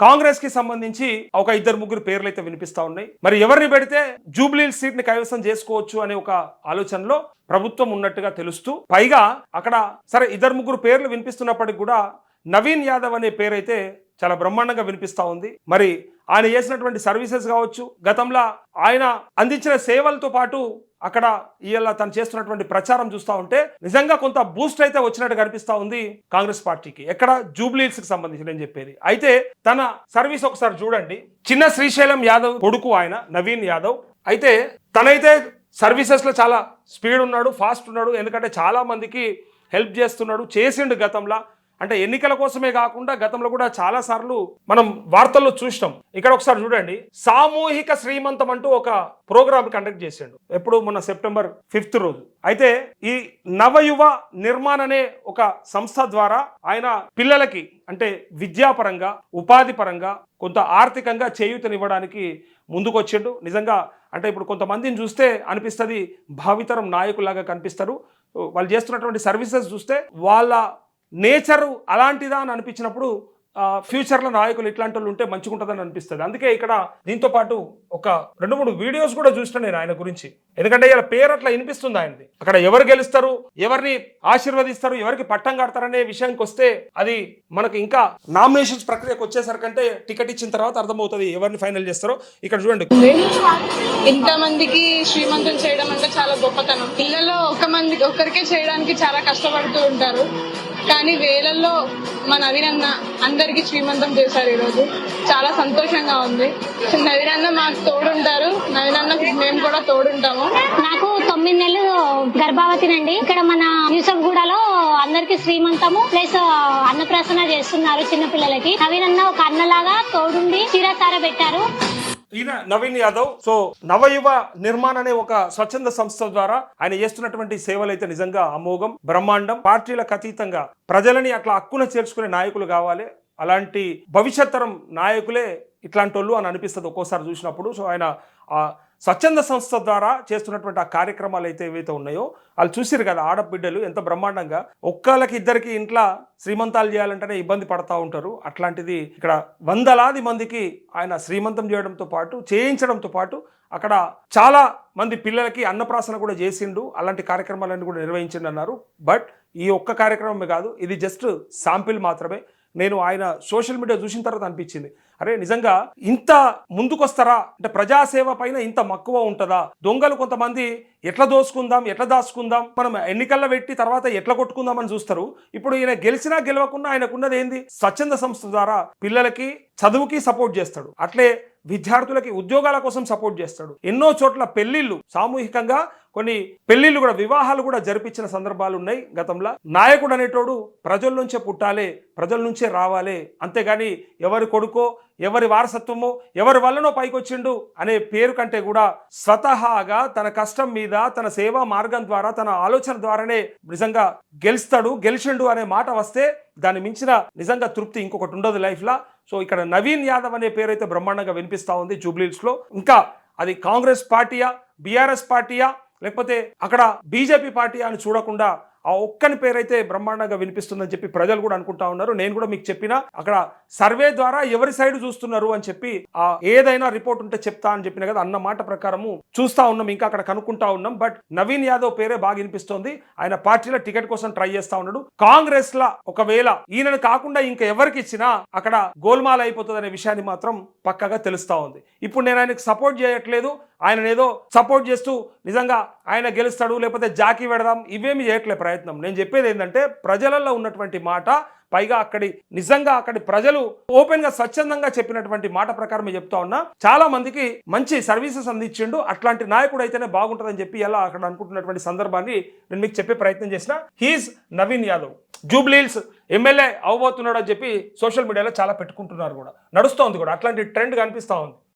కాంగ్రెస్కి సంబంధించి ఒక ఇద్దరు ముగ్గురు పేర్లు అయితే వినిపిస్తా ఉన్నాయి. మరి ఎవరిని పెడితే జూబ్లీ సీట్ని కైవసం చేసుకోవచ్చు అనే ఒక ఆలోచనలో ప్రభుత్వం ఉన్నట్టుగా తెలుస్తూ పైగా అక్కడ సరే ఇద్దరు ముగ్గురు పేర్లు వినిపిస్తున్నప్పటికి కూడా నవీన్ యాదవ్ అనే పేరైతే చాలా బ్రహ్మాండంగా వినిపిస్తూ ఉంది. మరి ఆయన చేసినటువంటి సర్వీసెస్ కావచ్చు గతంలో ఆయన అందించిన సేవలతో పాటు అక్కడ ఇవాళ తను చేస్తున్నటువంటి ప్రచారం చూస్తూ ఉంటే నిజంగా కొంత బూస్ట్ అయితే వచ్చినట్టు కనిపిస్తూ ఉంది కాంగ్రెస్ పార్టీకి. ఎక్కడ? జూబ్లీస్ సంబంధించి నేను చెప్పేది. అయితే తన సర్వీస్ ఒకసారి చూడండి. చిన్న శ్రీశైలం యాదవ్ కొడుకు ఆయన నవీన్ యాదవ్. అయితే తనైతే సర్వీసెస్లో చాలా స్పీడ్ ఉన్నాడు ఫాస్ట్ ఉన్నాడు. ఎందుకంటే చాలామందికి హెల్ప్ చేస్తున్నాడు చేసిండు గతంలో. అంటే ఎన్నికల కోసమే కాకుండా గతంలో కూడా చాలా సార్లు మనం వార్తల్లో చూసినాం. ఇక్కడ ఒకసారి చూడండి. సామూహిక శ్రీమంతం అంటూ ఒక ప్రోగ్రామ్ కండక్ట్ చేసిండు. ఎప్పుడు మొన్న సెప్టెంబర్ ఫిఫ్త్ రోజు. అయితే ఈ నవయువ నిర్మాణ్ అనే ఒక సంస్థ ద్వారా ఆయన పిల్లలకి అంటే విద్యాపరంగా ఉపాధి పరంగా కొంత ఆర్థికంగా చేయూతనివ్వడానికి ముందుకు నిజంగా అంటే ఇప్పుడు కొంతమందిని చూస్తే అనిపిస్తుంది భావితరం నాయకులాగా కనిపిస్తారు. వాళ్ళు చేస్తున్నటువంటి సర్వీసెస్ చూస్తే వాళ్ళ నేచరు అలాంటిదా అని అనిపించినప్పుడు ఫ్యూచర్లో నాయకులు ఇట్లాంటి వాళ్ళు ఉంటే మంచిగుంటుందని అనిపిస్తుంది. అందుకే ఇక్కడ దీంతో పాటు ఒక రెండు మూడు వీడియోస్ కూడా చూసిన నేను ఆయన గురించి. ఎందుకంటే ఇలా పేరు అట్లా వినిపిస్తుంది ఆయనది. అక్కడ ఎవరు గెలుస్తారు ఎవరిని ఆశీర్వదిస్తారు ఎవరికి పట్టం కడతారనే విషయానికి వస్తే అది మనకి ఇంకా నామినేషన్స్ ప్రక్రియకు వచ్చేసరికంటే టికెట్ ఇచ్చిన తర్వాత అర్థమవుతుంది ఎవరిని ఫైనల్ చేస్తారో. ఇక్కడ చూడండి. ఇంతమందికి శ్రీమంతం చేయడం అంటే చాలా గొప్పతనం. పిల్లలు ఒక మంది ఒకరికే చేయడానికి చాలా కష్టపడుతూ ఉంటారు. కానీ వేలల్లో మన నవీన్ అందరికి శ్రీమంతం చేశారు ఈరోజు. చాలా సంతోషంగా ఉంది. నవీన్ మాకు తోడుంటారు. నవీన్ మేము కూడా తోడుంటాము. నాకు తొమ్మిది నెలలు గర్భావతినండి ఇక్కడ మన యూసఫ్గూడలో అందరికి శ్రీమంతము ప్లస్ అన్నప్రాసన చేస్తున్నారు చిన్నపిల్లలకి. నవీనన్న ఒక అన్నలాగా తోడుండి చీరసార పెట్టారు. ఈయన నవీన్ యాదవ్. సో నవయువ నిర్మాణ్ అనే ఒక స్వచ్ఛంద సంస్థ ద్వారా ఆయన చేస్తున్నటువంటి సేవలు అయితే నిజంగా అమోఘం బ్రహ్మాండం. పార్టీలకు అతీతంగా ప్రజలని అట్లా హక్కున చేర్చుకునే నాయకులు కావాలి. అలాంటి భవిష్యత్ తరం నాయకులే ఇట్లాంటి వాళ్ళు అని అనిపిస్తుంది ఒక్కోసారి చూసినప్పుడు. సో ఆయన స్వచ్ఛంద సంస్థ ద్వారా చేస్తున్నటువంటి ఆ కార్యక్రమాలు అయితే ఏవైతే ఉన్నాయో వాళ్ళు చూసారు కదా ఆడబిడ్డలు ఎంత బ్రహ్మాండంగా. ఒక్కళ్ళకి ఇద్దరికి ఇంట్లో శ్రీమంతాలు చేయాలంటేనే ఇబ్బంది పడతా ఉంటారు. అట్లాంటిది ఇక్కడ వందలాది మందికి ఆయన శ్రీమంతం చేయడంతో పాటు చేయించడంతో పాటు అక్కడ చాలా మంది పిల్లలకి అన్నప్రాసన కూడా చేసిండు. అలాంటి కార్యక్రమాలన్నీ కూడా నిర్వహించిండు అన్నారు బట్ ఈ ఒక్క కార్యక్రమమే కాదు ఇది జస్ట్ శాంపిల్ మాత్రమే. నేను ఆయన సోషల్ మీడియా చూసిన తర్వాత అనిపించింది. అరే నిజంగా ఇంత ముందుకొస్తారా? అంటే ప్రజాసేవ పైన ఇంత మక్కువ ఉంటుందా? దొంగలు కొంతమంది ఎట్లా దోసుకుందాం ఎట్లా దాచుకుందాం? మనం ఎన్నికల్లో పెట్టి తర్వాత ఎట్లా కొట్టుకుందాం అని చూస్తారు. ఇప్పుడు ఈయన గెలిచినా గెలవకుండా ఆయనకున్నది ఏంది? స్వచ్ఛంద సంస్థ ద్వారా పిల్లలకి చదువుకి సపోర్ట్ చేస్తాడు. అట్లే విద్యార్థులకి ఉద్యోగాల కోసం సపోర్ట్ చేస్తాడు. ఎన్నో చోట్ల పెళ్ళిళ్ళు సామూహికంగా కొన్ని పెళ్ళిళ్ళు కూడా వివాహాలు కూడా జరిపించిన సందర్భాలు ఉన్నాయి గతంలో. నాయకుడు అనేటోడు ప్రజల నుంచే పుట్టాలి ప్రజల నుంచే రావాలి. అంతేగాని ఎవరి కొడుకో ఎవరి వారసత్వమో ఎవరి వల్లనో పైకొచ్చిండు అనే పేరు కంటే కూడా స్వతహాగా తన కష్టం మీద తన సేవా మార్గం ద్వారా తన ఆలోచన ద్వారానే నిజంగా గెలుస్తాడు గెలిచిండు అనే మాట వస్తే దాన్ని మించిన నిజంగా తృప్తి ఇంకొకటి ఉండదు లైఫ్లో. సో ఇక్కడ నవీన్ యాదవ్ అనే పేరు అయితే బ్రహ్మాండంగా వినిపిస్తూ ఉంది జూబ్లీస్లో ఇంకా అది కాంగ్రెస్ పార్టీయా బీఆర్ఎస్ పార్టీయా లేకపోతే అక్కడ బీజేపీ పార్టీ అని చూడకుండా ఆ ఒక్కని పేరైతే బ్రహ్మాండంగా వినిపిస్తుందని చెప్పి ప్రజలు కూడా అనుకుంటా ఉన్నారు. నేను కూడా మీకు చెప్పిన అక్కడ సర్వే ద్వారా ఎవరి సైడ్ చూస్తున్నారు అని చెప్పి ఆ ఏదైనా రిపోర్ట్ ఉంటే చెప్తా అని చెప్పిన కదా అన్న మాట ప్రకారము చూస్తా ఉన్నాం ఇంకా అక్కడ కనుక్కుంటా ఉన్నాం. బట్ నవీన్ యాదవ్ పేరే బాగా వినిపిస్తోంది. ఆయన పార్టీలో టికెట్ కోసం ట్రై చేస్తా ఉన్నాడు. కాంగ్రెస్ లా ఒకవేళ ఈయనను కాకుండా ఇంకా ఎవరికి ఇచ్చినా అక్కడ గోల్మాల్ అయిపోతుంది అనే విషయాన్ని మాత్రం పక్కగా తెలుస్తా ఉంది. ఇప్పుడు నేను ఆయనకు సపోర్ట్ చేయట్లేదు. ఆయన ఏదో సపోర్ట్ చేస్తూ నిజంగా ఆయన గెలుస్తాడు లేకపోతే జాకీ పెడదాం ఇవేమి చేయట్లే ప్రయత్నం. నేను చెప్పేది ఏంటంటే ప్రజలలో ఉన్నటువంటి మాట పైగా అక్కడి నిజంగా అక్కడి ప్రజలు ఓపెన్గా స్వచ్ఛందంగా చెప్పినటువంటి మాట ప్రకారం చెప్తా ఉన్నా చాలా మందికి మంచి సర్వీసెస్ అందించిండు. అట్లాంటి నాయకుడు అయితేనే బాగుంటుందని చెప్పి ఎలా అక్కడ అనుకుంటున్నటువంటి సందర్భాన్ని నేను మీకు చెప్పే ప్రయత్నం చేసిన he's Naveen Yadav Jubilee Hills MLA అవబోతున్నాడు అని చెప్పి సోషల్ మీడియాలో చాలా పెట్టుకుంటున్నారు కూడా. నడుస్తోంది కూడా. అట్లాంటి ట్రెండ్ కనిపిస్తూ ఉంది.